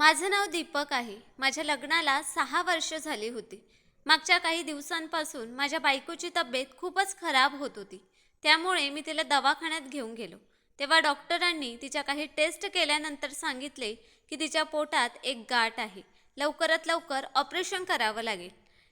माझं नाव दीपक आहे. माझ्या लग्नाला सहा वर्ष झाली होती. मागच्या काही दिवसांपासून माझ्या बायकोची तब्येत खूपच खराब होत होती. त्यामुळे मी तिला दवाखान्यात घेऊन गेलो. तेव्हा डॉक्टरांनी तिच्या काही टेस्ट केल्यानंतर सांगितले की तिच्या पोटात एक गाठ आहे. लवकरात लवकर ऑपरेशन करावं लागेल.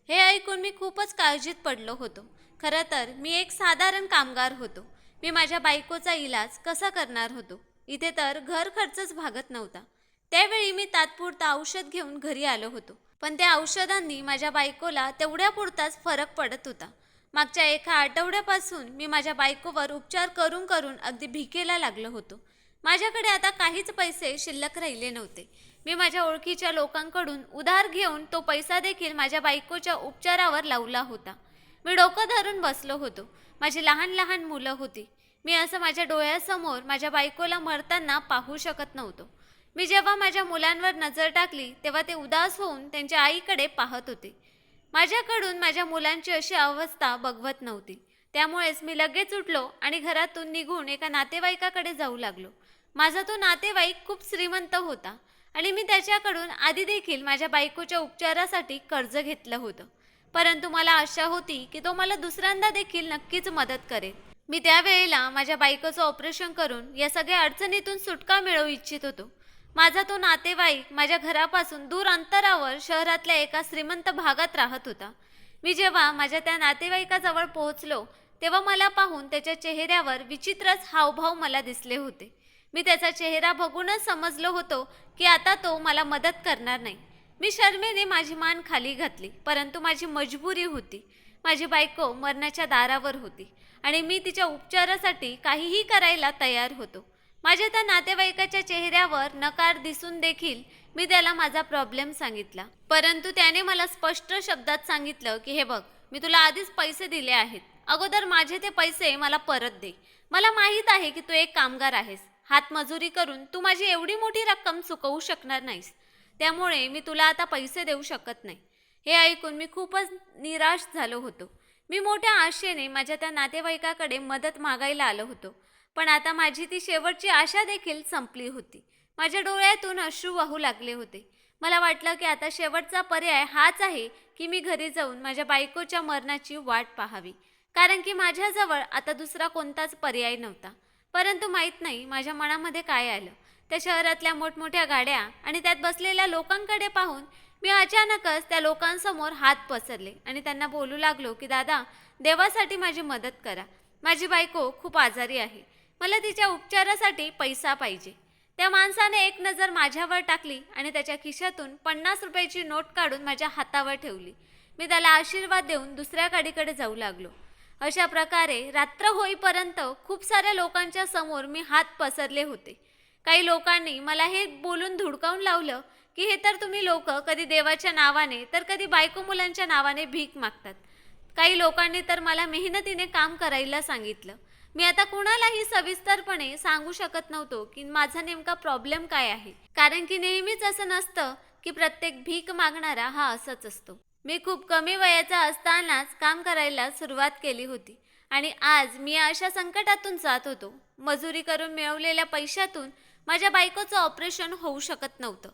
हे ऐकून मी खूपच काळजीत पडलो होतो. खरं तर मी एक साधारण कामगार होतो. मी माझ्या बायकोचा इलाज कसा करणार होतो? इथे तर घर खर्चच भागत नव्हता. त्यावेळी मी तात्पुरता औषध घेऊन घरी आलो होतो. पण त्या औषधांनी माझ्या बायकोला तेवढ्यापुरताच फरक पडत होता. मागच्या एका आठवड्यापासून मी माझ्या बायकोवर उपचार करून करून अगदी भिकेला लागलो होतो. माझ्याकडे आता काहीच पैसे शिल्लक राहिले नव्हते. मी माझ्या ओळखीच्या लोकांकडून उधार घेऊन तो पैसा देखील माझ्या बायकोच्या उपचारावर लावला होता. मी डोकं धरून बसलो होतो. माझी लहान लहान मुलं होती. मी असं माझ्या डोळ्यासमोर माझ्या बायकोला मरताना पाहू शकत नव्हतो. मी जेव्हा माझ्या मुलांवर नजर टाकली तेव्हा ते उदास होऊन त्यांच्या आईकडे पाहत होते. माझ्याकडून माझ्या मुलांची अशी अवस्था बघवत नव्हती. त्यामुळेच मी लगेच उठलो आणि घरातून निघून एका नातेवाईकाकडे जाऊ लागलो. माझा तो नातेवाईक खूप श्रीमंत होता आणि मी त्याच्याकडून आधी देखील माझ्या बायकोच्या उपचारासाठी कर्ज घेतलं होतं. परंतु मला आशा होती की तो मला दुसऱ्यांदा देखील नक्कीच मदत करेल. मी त्यावेळेला माझ्या बायकोचं ऑपरेशन करून या सगळ्या अडचणीतून सुटका मिळवू इच्छित होतो. माझा तो नातेवाईक माझ्या घरापासून दूर अंतरावर शहरातल्या एका श्रीमंत भागात राहत होता. मी जेव्हा माझ्या त्या नातेवाईकाजवळ पोहोचलो तेव्हा मला पाहून त्याच्या चेहऱ्यावर विचित्रच हावभाव मला दिसले होते. मी त्याचा चेहरा बघूनच समजलो होतो की आता तो मला मदत करणार नाही. मी शर्मेने माझी मान खाली घातली परंतु माझी मजबुरी होती. माझी बायको मरणाच्या दारावर होती आणि मी तिच्या उपचारासाठी काहीही करायला तयार होतो. माझ्या त्या नातेवाईकाच्या चेहऱ्यावर नकार दिसून देखील मी त्याला माझा प्रॉब्लेम सांगितला. परंतु त्याने मला स्पष्ट शब्दात सांगितलं की हे बघ मी तुला आधीच पैसे दिले आहेत. अगोदर माझे ते पैसे मला परत दे. मला माहीत आहे की तू एक कामगार आहेस. हातमजुरी करून तू माझी एवढी मोठी रक्कम चुकवू शकणार नाहीस. त्यामुळे मी तुला आता पैसे देऊ शकत नाही. हे ऐकून मी खूपच निराश झालो होतो. मी मोठ्या आशेने माझ्या त्या नातेवाईकाकडे मदत मागायला आलो होतो. पण आता माझी ती शेवटची आशा देखील संपली होती. माझ्या डोळ्यातून अश्रू वाहू लागले होते. मला वाटलं की आता शेवटचा पर्याय हाच आहे की मी घरी जाऊन माझ्या बायकोच्या मरणाची वाट पाहावी. कारण की माझ्याजवळ आता दुसरा कोणताच पर्याय नव्हता. परंतु माहीत नाही माझ्या मनामध्ये काय आलं. त्या शहरातल्या मोठमोठ्या गाड्या आणि त्यात बसलेल्या लोकांकडे पाहून मी अचानकच त्या लोकांसमोर हात पसरले आणि त्यांना बोलू लागलो की दादा देवासाठी माझी मदत करा. माझी बायको खूप आजारी आहे. मला तिच्या उपचारासाठी पैसा पाहिजे. त्या माणसाने एक नजर माझ्यावर टाकली आणि त्याच्या खिशातून पन्नास रुपयाची नोट काढून माझ्या हातावर ठेवली. मी त्याला आशीर्वाद देऊन दुसऱ्या गाडीकडे जाऊ लागलो. अशा प्रकारे रात्र होईपर्यंत खूप साऱ्या लोकांच्या समोर मी हात पसरले होते. काही लोकांनी मला हे बोलून धुडकावून लावलं की हे तर तुम्ही लोक कधी देवाच्या नावाने तर कधी बायको मुलांच्या नावाने भीक मागतात. काही लोकांनी तर मला मेहनतीने काम करायला सांगितलं. मी आता कुणालाही सविस्तरपणे सांगू शकत नव्हतो की माझा नेमका प्रॉब्लेम काय आहे. कारण की नेहमीच असं नसतं की प्रत्येक भीक मागणारा हा असंच असतो. मी खूप कमी वयाचा असतानाच काम करायला सुरुवात केली होती. आणि आज मी अशा संकटातून जात होतो. मजुरी करून मिळवलेल्या पैशातून माझ्या बायकोचं ऑपरेशन होऊ शकत नव्हतं.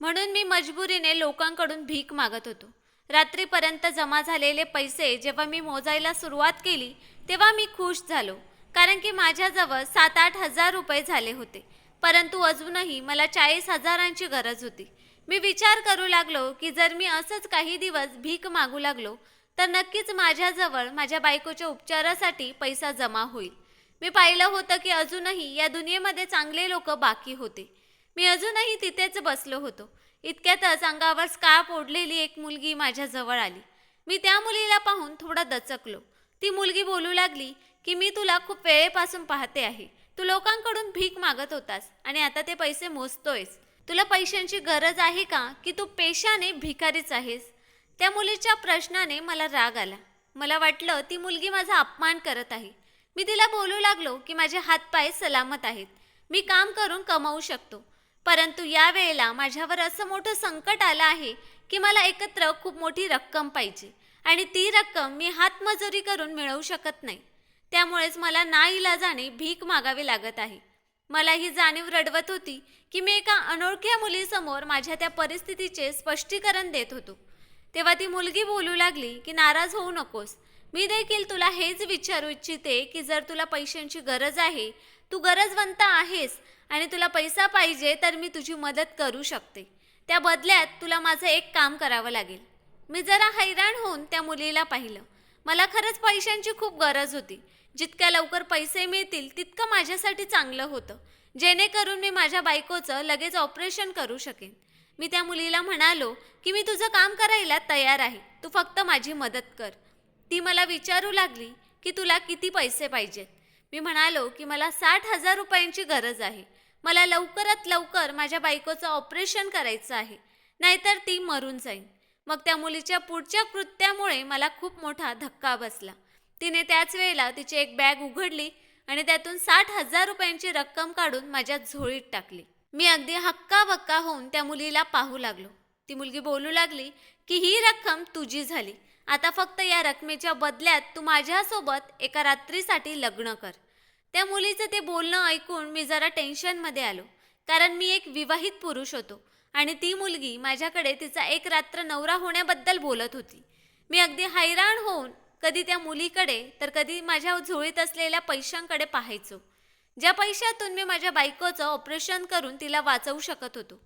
म्हणून मी मजबुरीने लोकांकडून भीक मागत होतो. रात्रीपर्यंत जमा झालेले पैसे जेव्हा मी मोजायला सुरुवात केली तेव्हा मी खुश झालो. कारण की माझ्याजवळ सात आठ हजार रुपये झाले होते. परंतु अजूनही मला चाळीस हजारांची गरज होती. मी विचार करू लागलो की जर मी असंच काही दिवस भीक मागू लागलो तर नक्कीच माझ्याजवळ माझ्या बायकोच्या उपचारासाठी पैसा जमा होईल. मी पाहिलं होतं की अजूनही या दुनियेमध्ये चांगले लोक बाकी होते. मी अजूनही तिथेच बसलो होतो. इतक्यातच अंगावर स्कार्फ ओढलेली एक मुलगी माझ्याजवळ आली. मी त्या मुलीला पाहून थोडा दचकलो. ती मुलगी बोलू लागली की मी तुला खूप वेळेपासून पाहते आहे. तू लोकांकडून भीक मागत होतास आणि आता ते पैसे मोजतोयस. तुला पैशांची गरज आहे का की तू पेशाने भिकारीच आहेस? त्या मुलीच्या प्रश्नाने मला राग आला. मला वाटलं ती मुलगी माझा अपमान करत आहे. मी तिला बोलू लागलो की माझे हातपाय सलामत आहेत. मी काम करून कमावू शकतो. परंतु या वेळेला माझ्यावर असं मोठं संकट आलं आहे की मला एकत्र खूप मोठी रक्कम पाहिजे आणि ती रक्कम मी हातमजुरी करून मिळवू शकत नाही. त्यामुळेच मला ना इलाजाने भीक मागावी लागत आहे. मला ही जाणीव रडवत होती की मी एका अनोळख्या मुलीसमोर माझ्या त्या परिस्थितीचे स्पष्टीकरण देत होतो. तेव्हा ती मुलगी बोलू लागली की नाराज होऊ नकोस. मी देखील तुला हेच विचारू इच्छिते की जर तुला पैशांची गरज आहे तू गरजवंत आहेस आणि तुला पैसा पाहिजे तर मी तुझी मदत करू शकते. त्या बदल्यात तुला माझं एक काम करावं लागेल. मी जरा हैराण होऊन त्या मुलीला पाहिलं. मला खरंच पैशांची खूप गरज होती. जितक्या लवकर पैसे मिळतील तितकं माझ्यासाठी चांगलं होतं. जेणेकरून मी माझ्या बायकोचं लगेच ऑपरेशन करू शकेन. मी त्या मुलीला म्हणालो की मी तुझं काम करायला तयार आहे. तू फक्त माझी मदत कर. ती मला विचारू लागली की तुला किती पैसे पाहिजेत? मी म्हणालो की मला साठ हजार रुपयांची गरज आहे. मला लवकरात लवकर माझ्या बायकोचं ऑपरेशन करायचं आहे. नाहीतर ती मरून जाईल मग त्या मुलीच्या पुढच्या कृत्यामुळे मला खूप मोठा धक्का बसला. तिने त्याच वेळेला तिची एक बॅग उघडली आणि त्यातून साठ हजार रुपयांची रक्कम काढून माझ्या झोळीत टाकली. मी अगदी हक्का बक्का होऊन त्या मुलीला पाहू लागलो. ती मुलगी बोलू लागली की ही रक्कम तुझी झाली. आता फक्त या रकमेच्या बदल्यात तू माझ्यासोबत एका रात्रीसाठी लग्न कर. त्या मुलीचं ते बोलणं ऐकून मी जरा टेन्शनमध्ये आलो. कारण मी एक विवाहित पुरुष होतो आणि ती मुलगी माझ्याकडे तिचा एक रात्र नवरा होण्याबद्दल बोलत होती. मी अगदी हैराण होऊन कधी त्या मुलीकडे तर कधी माझ्या झोळीत असलेल्या पैशांकडे पाहायचो. ज्या पैशातून मी माझ्या बायकोचं ऑपरेशन करून तिला वाचवू शकत होतो.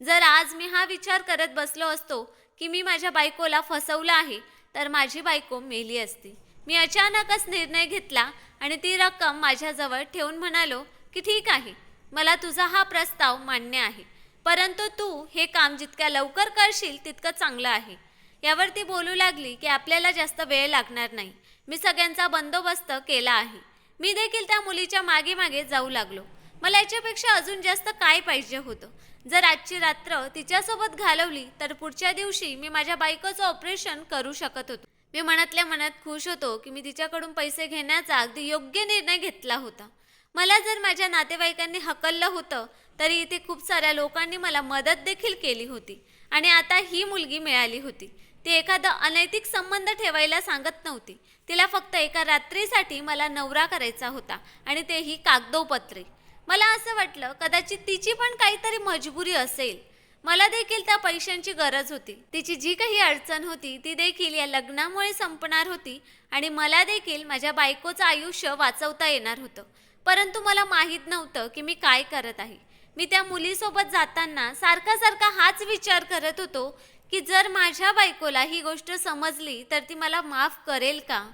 जर आज मी हा विचार करत बसलो असतो की मी माझ्या बायकोला फसवलं आहे तर माझी बायको मेली असती. मी अचानकच निर्णय घेतला आणि ती रक्कम माझ्याजवळ ठेवून म्हणालो की ठीक आहे मला तुझा हा प्रस्ताव मान्य आहे. परंतु तू हे काम जितक्या लवकर करशील तितकं चांगलं आहे. यावर ती बोलू लागली की आपल्याला जास्त वेळ लागणार नाही. मी सगळ्यांचा बंदोबस्त केला आहे. मी देखील त्या मुलीच्या मागे मागे जाऊ लागलो. मला याच्यापेक्षा अजून जास्त काय पाहिजे होतं? जर आजची रात्र तिच्यासोबत घालवली तर पुढच्या दिवशी मी माझ्या बायकोचं ऑपरेशन करू शकत होतो. मी मनातल्या मनात खुश होतो की मी तिच्याकडून पैसे घेण्याचा अगदी योग्य निर्णय घेतला होता. मला जर माझ्या नातेवाईकांनी हकललं होतं तरी इथे खूप साऱ्या लोकांनी मला मदत देखील केली होती आणि आता ही मुलगी मिळाली होती. ती एखादा अनैतिक संबंध ठेवायला सांगत नव्हती. तिला फक्त एका रात्रीसाठी मला नवरा करायचा होता आणि तेही कागदोपत्रे. मला असं वाटलं कदाचित तिची पण काहीतरी मजबुरी असेल. मला देखील त्या पैशांची गरज होती. तिची जी काही अडचण होती ती देखील या लग्नामुळे संपणार होती आणि मला देखील माझ्या बायकोचं आयुष्य वाचवता येणार होतं. परंतु मला माहीत नव्हतं की मी काय करत आहे. मी त्या मुलीसोबत जाताना सारखा सारखा हाच विचार करत होतो की जर माझ्या बायकोला ही गोष्ट समजली तर ती मला माफ करेल का?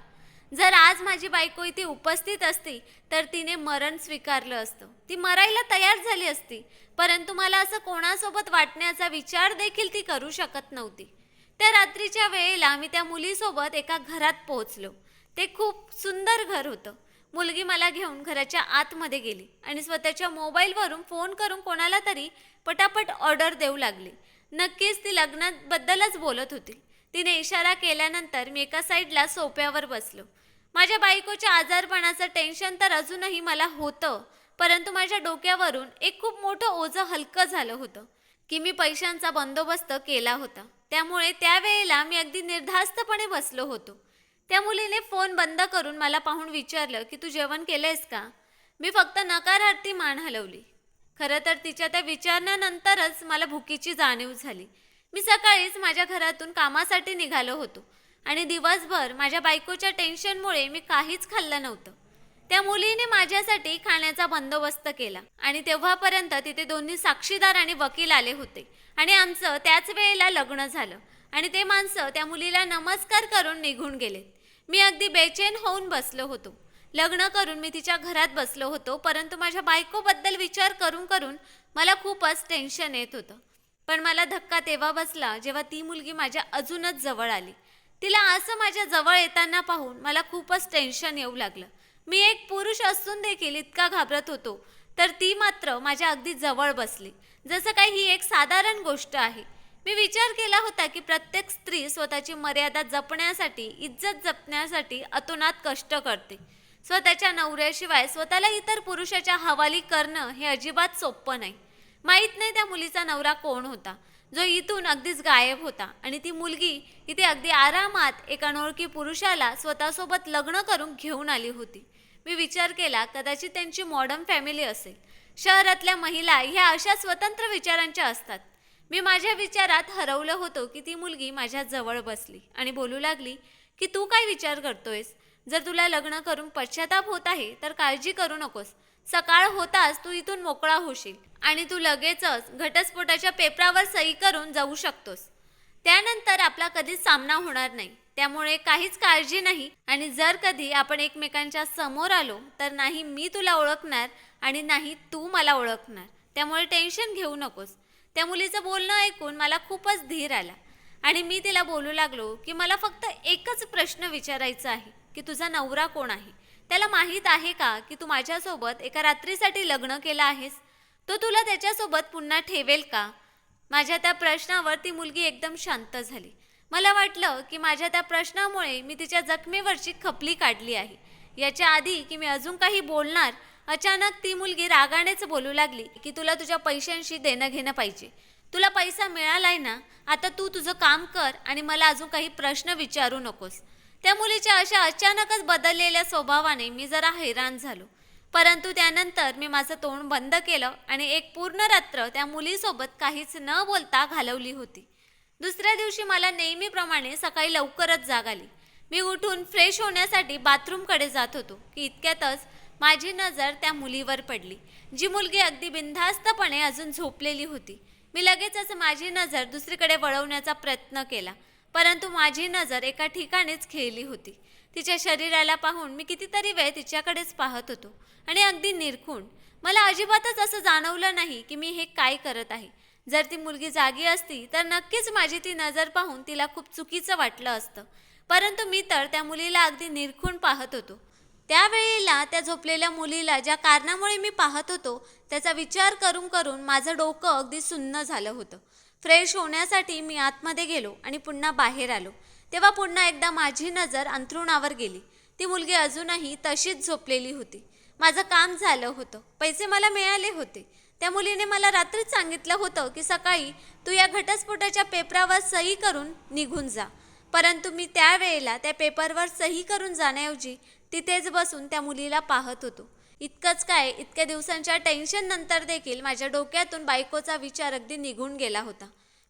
जर आज माझी बायको इथे उपस्थित असती तर तिने मरण स्वीकारलं असतं. ती मरायला तयार झाली असती परंतु मला असं कोणासोबत वाटण्याचा विचार देखील ती करू शकत नव्हती. त्या रात्रीच्या वेळेला मी त्या मुलीसोबत एका घरात पोहोचलो. ते खूप सुंदर घर होतं. मुलगी मला घेऊन घराच्या आतमध्ये गेली आणि स्वतःच्या मोबाईलवरून फोन करून कोणाला तरी पटापट ऑर्डर देऊ लागली. नक्कीच ती लग्नाबद्दलच बोलत होती. तिने इशारा केल्यानंतर मी एका साईडला सोप्यावर बसलो. माझ्या बायकोच्या आजारपणाचं टेन्शन तर अजूनही मला होतं परंतु माझ्या डोक्यावरून एक खूप मोठं ओझं हलकं झालं होतं की मी पैशांचा बंदोबस्त केला होता. त्यामुळे त्यावेळेला मी अगदी निर्धास्तपणे बसलो होतो. त्या मुलीने फोन बंद करून मला पाहून विचारलं की तू जेवण केलंयस का? मी फक्त नकारार्थी मान हलवली. खरं तर तिच्या त्या विचारण्यानंतरच मला भुकीची जाणीव झाली. मी सकाळीच माझ्या घरातून कामासाठी निघालो होतो. आणि दिवसभर माझ्या बायकोच्या टेन्शनमुळे मी काहीच खाल्लं नव्हतं. त्या मुलीने माझ्यासाठी खाण्याचा बंदोबस्त केला आणि तेव्हापर्यंत तिथे दोन्ही साक्षीदार आणि वकील आले होते आणि आमचं त्याच वेळेला लग्न झालं आणि ते माणसं त्या मुलीला नमस्कार करून निघून गेलेत मी अगदी बेचैन होऊन बसलो होतो. लग्न करून मी तिच्या घरात बसलो होतो परंतु माझ्या बायकोबद्दल विचार करून करून मला खूपच टेन्शन येत होतं. पण मला धक्का तेव्हा बसला जेव्हा ती मुलगी माझ्या अजूनच जवळ आली तिला असं माझ्या जवळ येताना पाहून मला खूपच टेन्शन येऊ लागलं. मी एक पुरुष असून देखील इतका घाबरत होतो तर ती मात्र माझ्या अगदी जवळ बसली. जसं काही ही एक साधारण गोष्ट आहे. मी विचार केला होता की प्रत्येक स्त्री स्वतःची मर्यादा जपण्यासाठी इज्जत जपण्यासाठी अतोनात कष्ट करते. स्वतःच्या नवऱ्याशिवाय स्वतःला इतर पुरुषाच्या हवाली करणं हे अजिबात सोपं नाही. माहीत नाही त्या मुलीचा नवरा कोण होता. जो इथून अगदीच गायब होता. आणि ती मुलगी इथे अगदी आरामात एका अनोळखी पुरुषाला स्वतःसोबत लग्न करून घेऊन आली होती. मी विचार केला कदाचित त्यांची मॉडर्न फॅमिली असेल. शहरातल्या महिला ह्या अशा स्वतंत्र विचारांच्या असतात. मी माझ्या विचारात हरवलं होतो की ती मुलगी माझ्या जवळ बसली आणि बोलू लागली की तू काय विचार करतोयस? जर तुला लग्न करून पश्चाताप होत आहे तर काळजी करू नकोस. सकाळ होताच तू इथून मोकळा होशील आणि तू लगेचच घटस्फोटाच्या पेपरावर सही करून जाऊ शकतोस. त्यानंतर आपला कधीच सामना होणार नाही. त्यामुळे काहीच काळजी नाही आणि जर कधी आपण एकमेकांच्या समोर आलो तर नाही मी तुला ओळखणार आणि नाही तू मला ओळखणार. त्यामुळे टेन्शन घेऊ नकोस. त्या मुलीचं बोलणं ऐकून मला खूपच धीर आला आणि मी तिला बोलू लागलो की मला फक्त एकच प्रश्न विचारायचा आहे की तुझा नवरा कोण आहे? त्याला माहीत आहे का की तू माझ्यासोबत एका रात्रीसाठी लग्न केलं आहेस? तो तुला त्याच्यासोबत पुन्हा ठेवेल का? माझ्या त्या प्रश्नावर ती मुलगी एकदम शांत झाली. मला वाटलं की माझ्या त्या प्रश्नामुळे मी तिच्या जखमेवरची खपली काढली आहे. याच्या आधी की मी अजून काही बोलणार अचानक ती मुलगी रागानेच बोलू लागली की तुला तुझ्या पैशांशी देणं घेणं पाहिजे. तुला पैसा मिळालाय ना? आता तू तुझं काम कर आणि मला अजून काही प्रश्न विचारू नकोस. त्या मुलीच्या अशा अचानकच बदललेल्या स्वभावाने मी जरा हैराण झालो. परंतु त्यानंतर मी माझं तोंड बंद केलं आणि एक पूर्ण रात्र त्या मुलीसोबत काहीच न बोलता घालवली होती. दुसऱ्या दिवशी मला नेहमीप्रमाणे सकाळी लवकरच जाग आली. मी उठून फ्रेश होण्यासाठी बाथरूमकडे जात होतो की इतक्यातच माझी नजर त्या मुलीवर पडली जी मुलगी अगदी बिनधास्तपणे अजून झोपलेली होती. मी लगेचच माझी नजर दुसरीकडे वळवण्याचा प्रयत्न केला. परंतु माझी नजर एका ठिकाणीच खेळली होती. तिच्या शरीराला पाहून मी कितीतरी वेळ तिच्याकडेच पाहत होतो आणि अगदी निरखून. मला अजिबातच असं जाणवलं नाही की मी हे काय करत आहे. जर ती मुलगी जागी असती तर नक्कीच माझी ती नजर पाहून तिला खूप चुकीचं वाटलं असतं. परंतु मी तर त्या मुलीला अगदी निरखून पाहत होतो. त्यावेळेला त्या झोपलेल्या मुलीला ज्या कारणामुळे मी पाहत होतो त्याचा विचार करून करून माझं डोकं अगदी सुन्न झालं होतं. फ्रेश होण्यासाठी मी आतमध्ये गेलो आणि पुन्हा बाहेर आलो. तेव्हा पुन्हा एकदा माझी नजर अंथरुणावर गेली. ती मुलगी अजूनही तशीच झोपलेली होती. माझं काम झालं होतं. पैसे मला मिळाले होते. त्या मुलीने मला रात्रीच सांगितलं होतं की सकाळी तू या घटस्फोटाच्या पेपरावर सही करून निघून जा. परंतु मी त्यावेळेला त्या पेपरवर सही करून जाण्याऐवजी तिथेच बसून त्या मुलीला पाहत होतो. इतकंच काय इतक्या दिवसांच्या टेन्शन नंतर देखील माझ्या डोक्यातून बायकोचा विचार अगदी निघून गेला होता.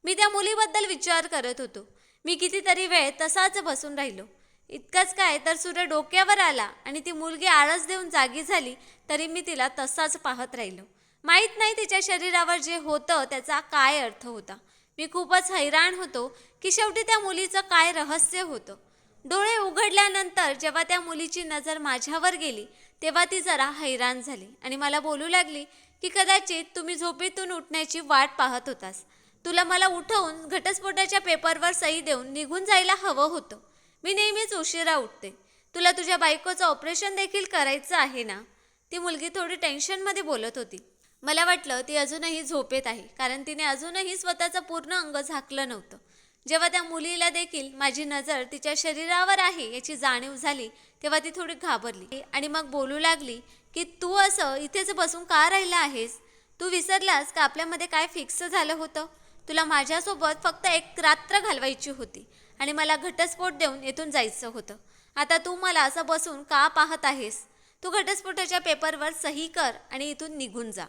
मी त्या मुलीबद्दल विचार करत होतो. मी कितीतरी वेळ तसाच बसून राहिलो. इतकंच काय तर सूर्य डोक्यावर आला आणि ती मुलगी आळस देऊन जागी झाली तरी मी तिला तसाच पाहत राहिलो. माहीत नाही तिच्या शरीरावर जे होतं त्याचा काय अर्थ होता. मी खूपच हैराण होतो की शेवटी त्या मुलीचं काय रहस्य होतं. डोळे उघडल्यानंतर जेव्हा त्या मुलीची नजर माझ्यावर गेली तेव्हा ती जरा हैराण झाली आणि मला बोलू लागली की कदाचित तुम्ही झोपेतून उठण्याची वाट पाहत होतास. तुला मला उठवून घटस्फोटाच्या पेपरवर सही देऊन निघून जायला हवं होतं. मी नेहमीच उशिरा उठते. तुला तुझ्या बायकोचं ऑपरेशन देखील करायचं आहे ना? ती मुलगी थोडी टेन्शनमध्ये बोलत होती. मला वाटलं ती अजूनही झोपेत आहे कारण तिने अजूनही स्वतःचं पूर्ण अंग झाकलं नव्हतं. जेव्हा त्या मुलीला देखील माझी नजर तिच्या शरीरावर आहे याची जाणीव झाली तेव्हा ती थोडी घाबरली. आणि मग बोलू लागली की तू असं इथेच बसून का राहिला आहेस? तू विसरलास का आपल्यामध्ये काय फिक्स झालं होतं? तुला माझ्यासोबत फक्त एक रात्र घालवायची होती आणि मला घटस्फोट देऊन येथून जायचं होतं. आता तू मला असं बसून का पाहत आहेस? तू घटस्फोटाच्या पेपरवर सही कर आणि इथून निघून जा.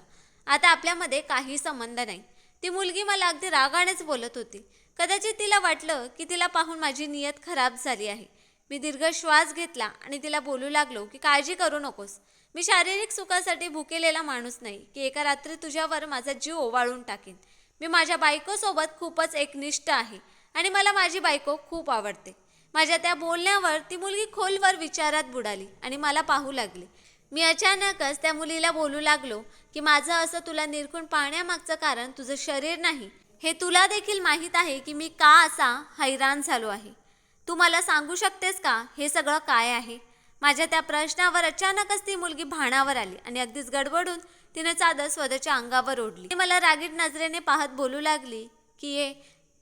आता आपल्यामध्ये काही संबंध नाही. ती मुलगी मला अगदी रागानेच बोलत होती. कदाचित तिला वाटलं की तिला पाहून माझी नियत खराब झाली आहे. मी दीर्घ श्वास घेतला आणि तिला बोलू लागलो की काळजी करू नकोस. मी शारीरिक सुखासाठी भुकेलेला माणूस नाही की एका रात्री तुझ्यावर माझा जीव ओवाळून टाकेन. मी माझ्या बायकोसोबत खूपच एकनिष्ठ आहे आणि मला माझी बायको खूप आवडते. माझ्या त्या बोलण्यावर ती मुलगी खोलवर विचारात बुडाली आणि मला पाहू लागली. मी अचानकच त्या मुलीला बोलू लागलो की माझं असं तुला निरखून पाहण्यामागचं कारण तुझं शरीर नाही. हे तुला देखील माहीत आहे की मी का असा हैराण झालो आहे. तू मला सांगू शकतेस का? हे सगळं काय आहे? माझ्या त्या प्रश्नावर अचानकच ती मुलगी भाणावर आली आणि अगदीच गडबडून तिने चादर स्वतःच्या अंगावर ओढली. ती मला रागीट नजरेने पाहत बोलू लागली की ये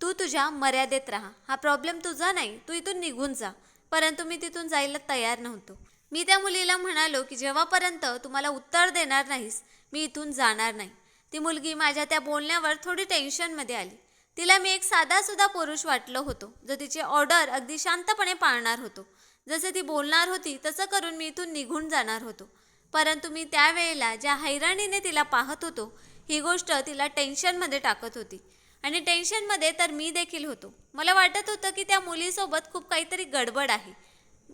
तू तुझ्या मर्यादेत राहा. हा प्रॉब्लेम तुझा नाही. तू इथून निघून जा. परंतु मी तिथून जायला तयार नव्हतो. मी त्या मुलीला म्हणालो की जेव्हापर्यंत तुम्हाला उत्तर देणार नाहीस मी इथून जाणार नाही. ती मुलगी माझ्या त्या बोलण्यावर थोडी टेन्शनमध्ये आली. तिला मी एक साधासुद्धा पुरुष वाटलो होतो जो तिची ऑर्डर अगदी शांतपणे पाळणार होतो. जसे ती बोलणार होती तसं करून मी इथून निघून जाणार होतो. परंतु मी त्यावेळेला ज्या हैराणीने तिला पाहत होतो ही गोष्ट तिला टेन्शनमध्ये टाकत होती. आणि टेन्शनमध्ये तर मी देखील होतो. मला वाटत होतं की त्या मुलीसोबत खूप काहीतरी गडबड आहे.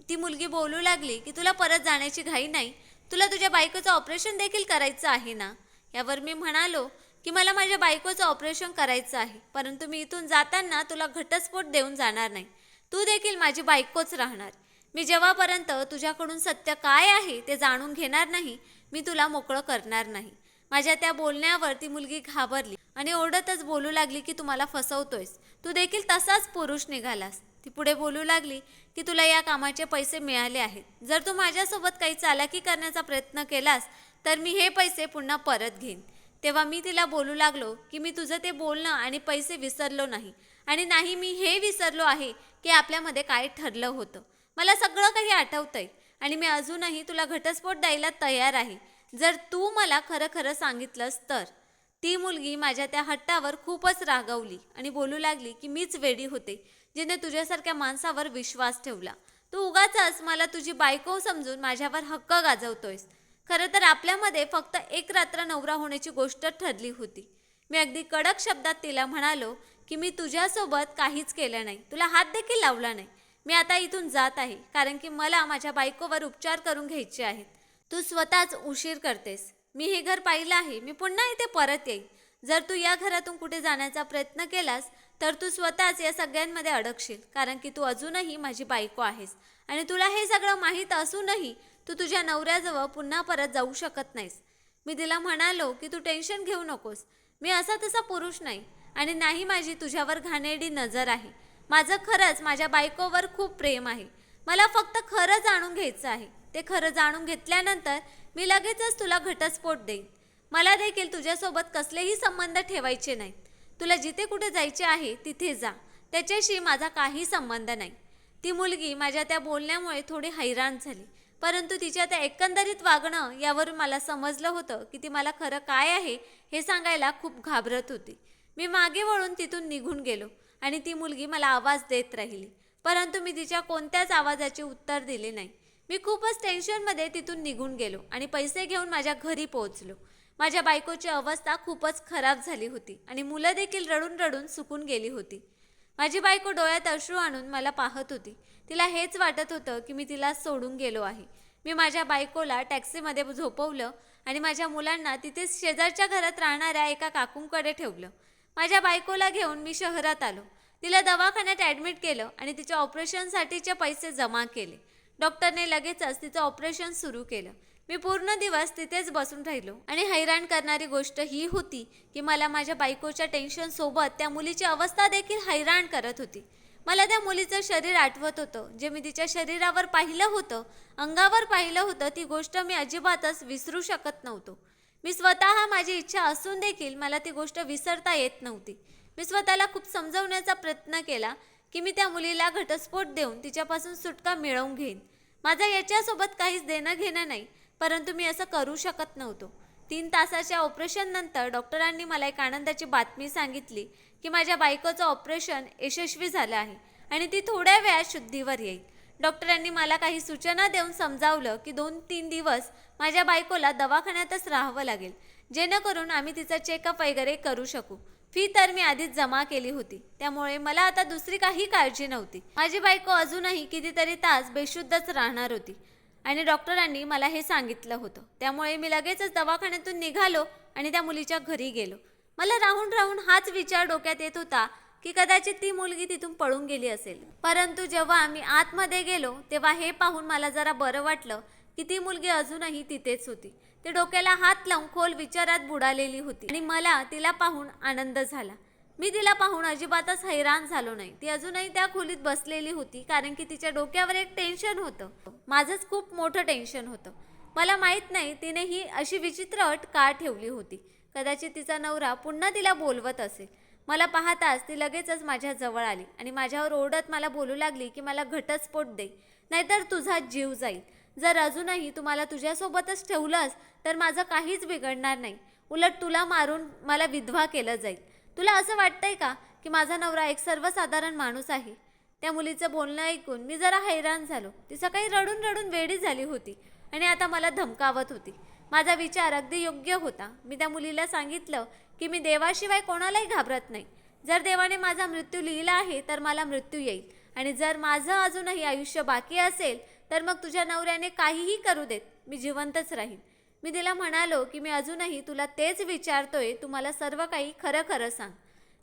ती मुलगी बोलू लागली की तुला परत जाण्याची घाई नाही. तुला तुझ्या बायकोचं ऑपरेशन देखील करायचं आहे ना? यावर मी म्हणालो की मला माझ्या बायकोचं ऑपरेशन करायचं आहे परंतु मी इथून जाताना तुला घटस्फोट देऊन जाणार नाही. तू देखील माझी बायकोच राहणार. मी जेव्हापर्यंत तुझ्याकडून सत्य काय आहे ते जाणून घेणार नाही मी तुला मोकळं करणार नाही. माझ्या त्या बोलण्यावर ती मुलगी घाबरली आणि ओरडतच बोलू लागली की तुम्हाला फसवतोयस. तू देखील तसाच पुरुष निघालास. ती पुढे बोलू लागली की तुला या कामाचे पैसे मिळाले आहेत. जर तू माझ्यासोबत काही चालाकी करण्याचा प्रयत्न केलास तर मी हे पैसे पुन्हा परत घेईन. तेव्हा मी तिला बोलू लागलो की मी तुझं ते बोलणं आणि पैसे विसरलो नाही. आणि नाही मी हे विसरलो आहे की आपल्यामध्ये काय ठरलं होतं. मला सगळं काही आठवतंय आणि मी अजूनही तुला घटस्फोट द्यायला तयार आहे. जर तू मला खरं खरं सांगितलंस तर. ती मुलगी माझ्या त्या हट्टावर खूपच रागवली आणि बोलू लागली की मीच वेडी होते जिने तुझ्यासारख्या माणसावर विश्वास ठेवला. तू उगाच मला तुझी बायको समजून माझ्यावर हक्क गाजवतोयस. खरं तर आपल्यामध्ये फक्त एक रात्र नवरा होण्याची गोष्ट ठरली होती. मी अगदी कडक शब्दात तिला म्हणालो की मी तुझ्यासोबत काहीच केलं नाही. तुला हात देखील लावला नाही. मी आता इथून जात आहे कारण की मला माझ्या बायकोवर उपचार करून घ्यायचे आहेत. तू स्वतःच उशीर करतेस. मी हे घर पाहिलं आहे. मी पुन्हा इथे परत येईन. जर तू या घरातून कुठे जाण्याचा प्रयत्न केलास तर तू स्वतःच या सगळ्यांमध्ये अडकशील कारण की तू अजूनही माझी बायको आहेस. आणि तुला हे सगळं माहीत असूनही तू तुझ्या नवऱ्याजवळ पुन्हा परत जाऊ शकत नाहीस. मी तिला म्हणालो की तू टेन्शन घेऊ नकोस. मी असा तसा पुरुष नाही आणि नाही माझी तुझ्यावर घाणेरडी नजर आहे. माझं खरंच माझ्या बायकोवर खूप प्रेम आहे. मला फक्त खरं जाणून घ्यायचं आहे. ते खरं जाणून घेतल्यानंतर मी लगेचच तुला घटस्फोट देईन. मला देखील तुझ्यासोबत कसलेही संबंध ठेवायचे नाहीत तुला जिथे कुठे जायचे आहे तिथे जा. त्याच्याशी माझा काही संबंध नाही. ती मुलगी माझ्या त्या बोलण्यामुळे थोडी हैराण झाली. परंतु तिच्या त्या एकंदरीत वागणं यावरून मला समजलं होतं की ती मला खरं काय आहे हे सांगायला खूप घाबरत होती. मी मागे वळून तिथून निघून गेलो आणि ती मुलगी मला आवाज देत राहिली. परंतु मी तिच्या कोणत्याच आवाजाचे उत्तर दिले नाही. मी खूपच टेन्शनमध्ये तिथून निघून गेलो आणि पैसे घेऊन माझ्या घरी पोहोचलो. माझ्या बायकोची अवस्था खूपच खराब झाली होती आणि मुलं देखील रडून रडून सुकून गेली होती. माझी बायको डोळ्यात अश्रू आणून मला पाहत होती. तिला हेच वाटत होतं की मी तिला सोडून गेलो आहे. मी माझ्या बायकोला टॅक्सीमध्ये झोपवलं आणि माझ्या मुलांना तिथेच शेजारच्या घरात राहणाऱ्या एका काकूंकडे ठेवलं. माझ्या बायकोला घेऊन मी शहरात आलो. तिला दवाखान्यात ॲडमिट केलं आणि तिच्या ऑपरेशनसाठीचे पैसे जमा केले. डॉक्टरने लगेचच तिचं ऑपरेशन सुरू केलं. मी पूर्ण दिवस तिथेच बसून राहिलो आणि हैराण करणारी गोष्ट ही होती की मला माझ्या बायकोच्या टेन्शनसोबत त्या मुलीची अवस्था देखील हैराण करत होती. मला त्या मुलीचं शरीर आठवत होतं. जे मी तिच्या शरीरावर पाहिलं होतं अंगावर पाहिलं होतं ती गोष्ट मी अजिबातच विसरू शकत नव्हतो. मी स्वतः माझी इच्छा असून देखील मला ती गोष्ट विसरता येत नव्हती. मी स्वतःला खूप समजवण्याचा प्रयत्न केला की मी त्या मुलीला घटस्फोट देऊन तिच्यापासून सुटका मिळवून घेईन. माझा याच्यासोबत काहीच देणं घेणं नाही परंतु मी असं करू शकत नव्हतो. तीन तासाच्या ऑपरेशननंतर डॉक्टरांनी मला एक आनंदाची बातमी सांगितली की माझ्या बायकोचं ऑपरेशन यशस्वी झालं आहे आणि ती थोड्या वेळात शुद्धीवर येईल. डॉक्टरांनी मला काही सूचना देऊन समजावलं की दोन तीन दिवस माझ्या बायकोला दवाखान्यातच राहावं लागेल जेणेकरून आम्ही तिचा चेकअप वगैरे करू शकू. फी तर मी आधीच जमा केली होती त्यामुळे मला आता दुसरी काही काळजी नव्हती. माझी बायको अजूनही कितीतरी तास बेशुद्धच राहणार होती. आणि डॉक्टरांनी मला हे सांगितलं होतं. त्यामुळे मी लगेचच दवाखान्यातून निघालो आणि त्या मुलीच्या घरी गेलो. मला राहून राहून हाच विचार डोक्यात येत होता की कदाचित ती मुलगी तिथून पळून गेली असेल. परंतु जेव्हा आम्ही आतमध्ये गेलो तेव्हा हे पाहून मला जरा बरं वाटलं की ती मुलगी अजूनही तिथेच होती. ते डोक्याला हात लावून खोल विचारात बुडालेली होती आणि मला तिला पाहून आनंद झाला. मी तिला पाहून अजिबातच हैराण झालो नाही. ती अजूनही त्या खोलीत बसलेली होती कारण की तिच्या डोक्यावर एक टेन्शन होतं. माझंच खूप मोठं टेन्शन होतं. मला माहीत नाही तिने ही अशी विचित्र अट का ठेवली होती? कदाचित तिचा नवरा पुन्हा तिला बोलवत असेल. मला पाहताच ती लगेचच माझ्या जवळ आली आणि माझ्यावर ओरडत मला बोलू लागली की मला घटस्फोट दे नाहीतर तुझा जीव जाईल. जर अजूनही तुम्हाला तुझ्यासोबतच ठेवलंस तर माझं काहीच बिघडणार नाही. उलट तुला मारून मला विधवा केलं जाईल. तुला असं वाटतंय का की माझा नवरा एक सर्वसाधारण माणूस आहे? त्या मुलीचं बोलणं ऐकून मी जरा हैराण झालो. ती सकाळी रडून रडून वेडी झाली होती आणि आता मला धमकावत होती. माझा विचार अगदी योग्य होता. मी त्या मुलीला सांगितलं की मी देवाशिवाय कोणालाही घाबरत नाही. जर देवाने माझा मृत्यू लिहिला आहे तर मला मृत्यू येईल. आणि जर माझं अजूनही आयुष्य बाकी असेल तर मग तुझ्या नवऱ्याने काहीही करू देत मी जिवंतच राहीन. मी तिला म्हणालो की मी अजूनही तुला तेच विचारतोय तू मला सर्व काही खरं खरं सांग.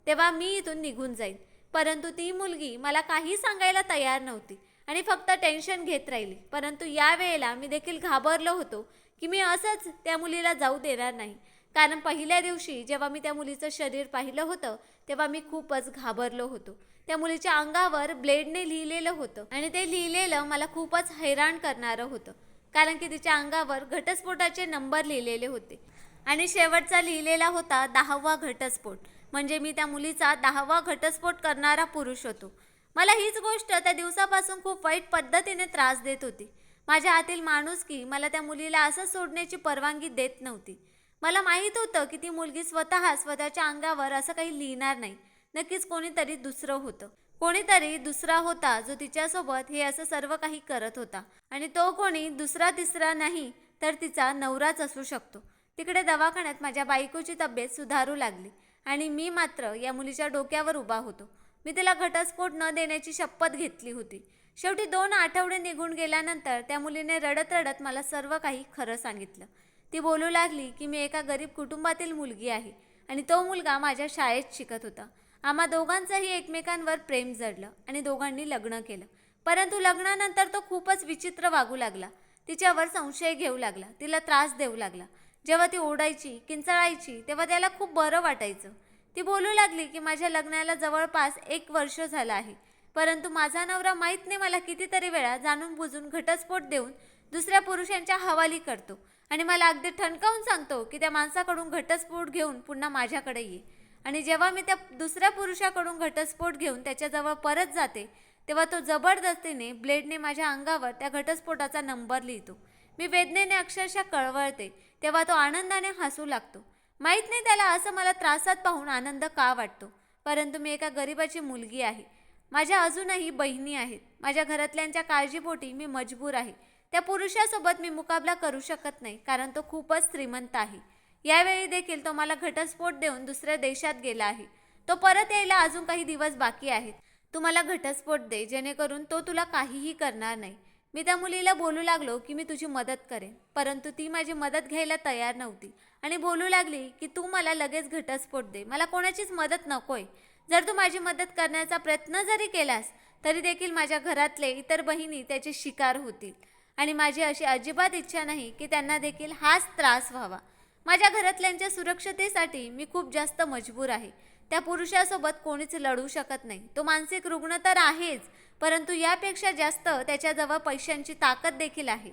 तेव्हा मी इथून निघून जाईन. परंतु ती मुलगी मला काही सांगायला तयार नव्हती आणि फक्त टेन्शन घेत राहिली. परंतु या वेळेला मी देखील घाबरलो होतो की मी असंच त्या मुलीला जाऊ देणार नाही. कारण पहिल्या दिवशी जेव्हा मी त्या मुलीचं शरीर पाहिलं होतं तेव्हा मी खूपच घाबरलो होतो. त्या मुलीच्या अंगावर ब्लेडने लिहिलेलं होतं आणि ते लिहिलेलं मला खूपच हैराण करणारं होतं. कारण की तिच्या अंगावर घटस्फोटाचे नंबर लिहिलेले होते. आणि शेवटचा लिहिलेला होता दहावा घटस्फोट. म्हणजे मी त्या मुलीचा दहावा घटस्फोट करणारा पुरुष होतो. मला हीच गोष्ट त्या दिवसापासून खूप वाईट पद्धतीने त्रास देत होती. माझ्या आतील माणूस की मला त्या मुलीला असं सोडण्याची परवानगी देत नव्हती. मला माहीत होतं की ती मुलगी स्वतः स्वतःच्या अंगावर असं काही लिहिणार नाही. नक्कीच कोणीतरी दुसरं होतं. कोणीतरी दुसरा होता जो तिच्यासोबत हे असं सर्व काही करत होता. आणि तो कोणी दुसरा तिसरा नाही तर तिचा नवराच असू शकतो. तिकडे दवाखान्यात माझ्या बायकोची तब्येत सुधारू लागली आणि मी मात्र या मुलीच्या डोक्यावर उभा होतो. मी तिला घटस्फोट न देण्याची शपथ घेतली होती. शेवटी दोन आठवडे निघून गेल्यानंतर त्या मुलीने रडत रडत मला सर्व काही खरं सांगितलं. ती बोलू लागली की मी एका गरीब कुटुंबातील मुलगी आहे आणि तो मुलगा माझ्या शाळेत शिकत होता. आम्हा दोघांचंही एकमेकांवर प्रेम जडलं आणि दोघांनी लग्न केलं. परंतु लग्नानंतर तो खूपच विचित्र वागू लागला. तिच्यावर संशय घेऊ लागला. तिला त्रास देऊ लागला. जेव्हा ती ओढायची किंचाळायची तेव्हा त्याला खूप बरं वाटायचं. ती बोलू लागली की माझ्या लग्नाला जवळपास एक वर्ष झालं आहे. परंतु माझा नवरा माहीत नाही मला कितीतरी वेळा जाणून बुजून घटस्फोट देऊन दुसऱ्या पुरुषांच्या हवाली करतो आणि मला अगदी ठणकावून सांगतो की त्या माणसाकडून घटस्फोट घेऊन पुन्हा माझ्याकडे ये. आणि जेव्हा मी त्या दुसऱ्या पुरुषाकडून घटस्फोट घेऊन त्याच्याजवळ परत जाते तेव्हा तो जबरदस्तीने ब्लेडने माझ्या अंगावर त्या घटस्फोटाचा नंबर लिहितो. मी वेदनेने अक्षरशः कळवळते तेव्हा तो आनंदाने हसू लागतो. माहीत नाही त्याला असं मला त्रासात पाहून आनंद का वाटतो परंतु मी एका गरिबाची मुलगी आहे. माझ्या अजूनही बहिणी आहेत. माझ्या घरातल्यांच्या काळजीपोटी मी मजबूर आहे. त्या पुरुषासोबत मी मुकाबला करू शकत नाही कारण तो खूपच श्रीमंत आहे. यावेळी देखील तो मला घटस्फोट देऊन दुसऱ्या देशात गेला आहे. तो परत यायला अजून काही दिवस बाकी आहेत. तू मला घटस्फोट दे जेणेकरून तो तुला काहीही करणार नाही. मी त्या मुलीला बोलू लागलो की मी तुझी मदत करेन परंतु ती माझी मदत घ्यायला तयार नव्हती आणि बोलू लागली की तू मला लगेच घटस्फोट दे. मला कोणाचीच मदत नकोय. जर तू माझी मदत करण्याचा प्रयत्न जरी केलास तरी देखील माझ्या घरातले इतर बहिणी त्याचे शिकार होतील आणि माझी अशी अजिबात इच्छा नाही की त्यांना देखील हाच त्रास व्हावा. माझ्या घरातल्यांच्या सुरक्षतेसाठी मी खूप जास्त मजबूर आहे. त्या पुरुषासोबत कोणीच लढू शकत नाही. तो मानसिक रुग्ण तर आहेच परंतु यापेक्षा जास्त त्याच्याजवळ पैशांची ताकद देखील आहे.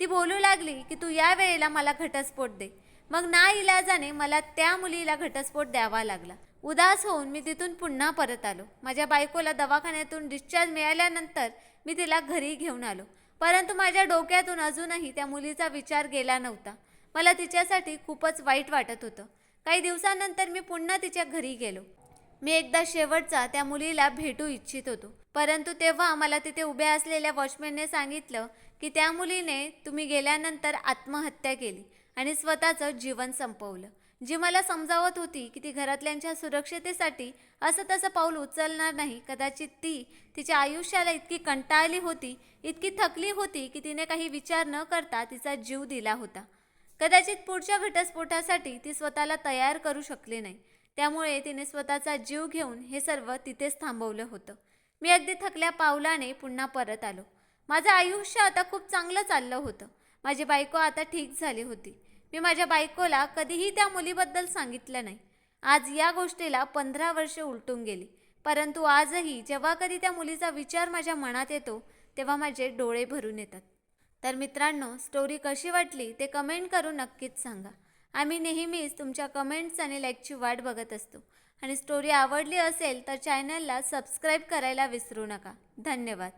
ती बोलू लागली की तू या वेळेला मला घटस्फोट दे. मग ना इलाजाने मला त्या मुलीला घटस्फोट द्यावा लागला. उदास होऊन मी तिथून पुन्हा परत आलो. माझ्या बायकोला दवाखान्यातून डिस्चार्ज मिळाल्यानंतर मी तिला घरी घेऊन आलो. परंतु माझ्या डोक्यातून अजूनही त्या मुलीचा विचार गेला नव्हता. मला तिच्यासाठी खूपच वाईट वाटत होतं. काही दिवसानंतर मी पुन्हा तिच्या घरी गेलो. मी एकदा शेवटचा त्या मुलीला भेटू इच्छित होतो. परंतु तेव्हा मला तिथे उभ्या असलेल्या वॉचमॅनने सांगितलं की त्या मुलीने तुम्ही गेल्यानंतर आत्महत्या केली आणि स्वतःचं जीवन संपवलं. जी मला समजावत होती की ती घरातल्यांच्या सुरक्षतेसाठी असं तसं पाऊल उचलणार नाही कदाचित ती तिच्या आयुष्याला इतकी कंटाळली होती इतकी थकली होती की तिने काही विचार न करता तिचा जीव दिला होता. कदाचित पुढच्या घटस्फोटासाठी ती स्वतःला तयार करू शकली नाही. त्यामुळे तिने स्वतःचा जीव घेऊन हे सर्व तिथेच थांबवलं होतं. मी अगदी थकल्या पावलाने पुन्हा परत आलो. माझं आयुष्य आता खूप चांगलं चाललं होतं. माझी बायको आता ठीक झाली होती. मी माझ्या बायकोला कधीही त्या मुलीबद्दल सांगितलं नाही. आज या गोष्टीला पंधरा वर्ष उलटून गेली. परंतु आजही जेव्हा कधी त्या मुलीचा विचार माझ्या मनात येतो तेव्हा माझे डोळे भरून येतात. तर मित्रांनो स्टोरी कशी वाटली ते कमेंट करून नक्कीच सांगा. आम्ही नेहमीच तुमच्या कमेंट्स आणि लाईकची वाट बघत असतो. आणि स्टोरी आवडली असेल तर चॅनलला सबस्क्राईब करायला विसरू नका. धन्यवाद.